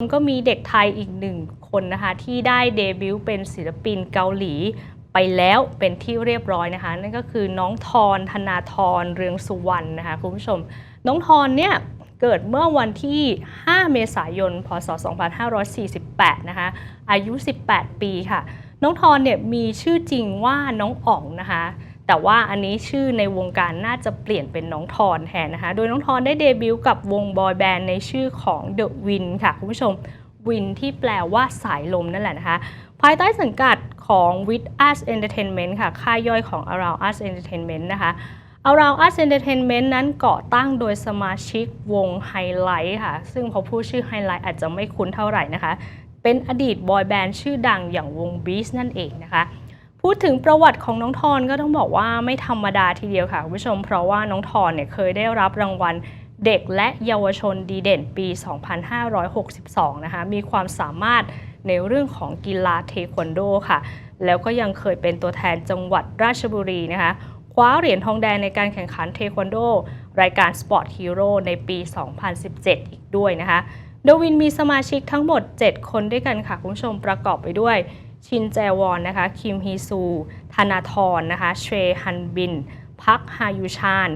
ก็มีเด็กไทยอีกหนึ่งคนนะคะที่ได้เดบิวต์เป็นศิลปินเกาหลีไปแล้วเป็นที่เรียบร้อยนะคะ นั่นก็คือน้องทอนธนาธรเรืองสุวรรณนะคะคุณผู้ชม น้องทอนเนี่ยเกิดเมื่อวันที่ 5 เมษายน พศ 2548 นะคะ อายุ 18 ปีค่ะ น้องทอนเนี่ยมีชื่อจริงว่าน้องอ๋องนะคะ แต่ว่าอันนี้ชื่อในวงการน่าจะเปลี่ยนเป็นน้องทอนแทนนะคะ โดยน้องทอนได้เดบิวต์กับวงบอยแบนด์ในชื่อของ The Win ค่ะ คุณผู้ชมวินที่แปลว่าสายลมนั่นแหละนะคะ ภายใต้สังกัดของ With Us Entertainment ค่ะ ค่ายย่อยของ Around Us Entertainment นะคะ Around Us Entertainment นั้นก่อตั้งโดยสมาชิกวง Highlight ค่ะ ซึ่งพอพูดชื่อ Highlight อาจจะไม่คุ้นเท่าไหร่นะคะ เป็นอดีตบอยแบนด์ชื่อดังอย่างวง Beast นั่นเองนะคะ พูดถึงประวัติของน้องทอนก็ต้องบอกว่าไม่ธรรมดาทีเดียวค่ะคุณผู้ชม เพราะว่าน้องทอนเนี่ยเคยได้รับรางวัลเด็กและเยาวชนดีเด่นปี 2562 นะคะ มีความสามารถในเรื่องของกีฬาเทควันโดค่ะ แล้วก็ยังเคยเป็นตัวแทนจังหวัดราชบุรีนะคะ คว้าเหรียญทองแดงในการแข่งขันเทควันโด รายการสปอร์ตฮีโร่ในปี 2017 อีกด้วยนะคะเดวินมีสมาชิกทั้งหมด 7 คนด้วยกันค่ะ คุณผู้ชมประกอบไปด้วย ชินแจวอนนะคะ คิมฮีซู ธนาธรนะคะ เชฮันบิน พักฮายุชาน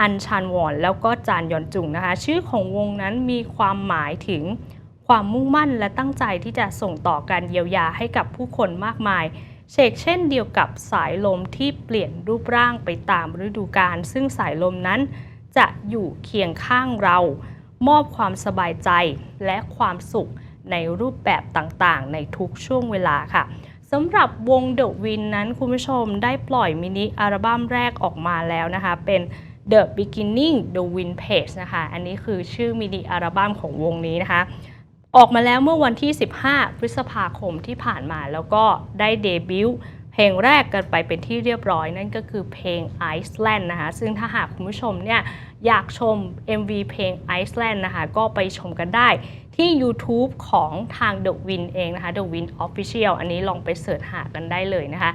อันชันวอน แล้วก็จานยอนจุงนะคะ ชื่อของวงนั้นมีความหมายถึงความมุ่งมั่นและตั้งใจที่จะส่งต่อการเยียวยาให้กับผู้คนมากมาย เชกเช่นเดียวกับสายลมที่เปลี่ยนรูปร่างไปตามฤดูกาล ซึ่งสายลมนั้นจะอยู่เคียงข้างเรา มอบความสบายใจและความสุข ในรูปแบบต่างๆ ในทุกช่วงเวลาค่ะสำหรับวง The Win นั้นคุณผู้ชมได้ปล่อยมินิอัลบั้มแรกออกมาแล้วนะคะ เป็น The Beginning The Win Page นะคะ อันนี้คือชื่อมินิอัลบั้มของวงนี้นะคะ ออกมาแล้วเมื่อวันที่ 15 พฤษภาคมที่ผ่านมาแล้วก็ได้เดบิวต์ เพลงแรกกันไปเป็นที่เรียบร้อยนั่นก็คือเพลง Iceland นะคะซึ่งถ้าหากคุณผู้ชมเนี่ยอยากชม MV เพลง Iceland นะคะก็ไปชมกันได้ที่ YouTube ของทาง The Win เองนะคะ The Win Official อันนี้ลองไปเสิร์ชหากันได้เลยนะคะ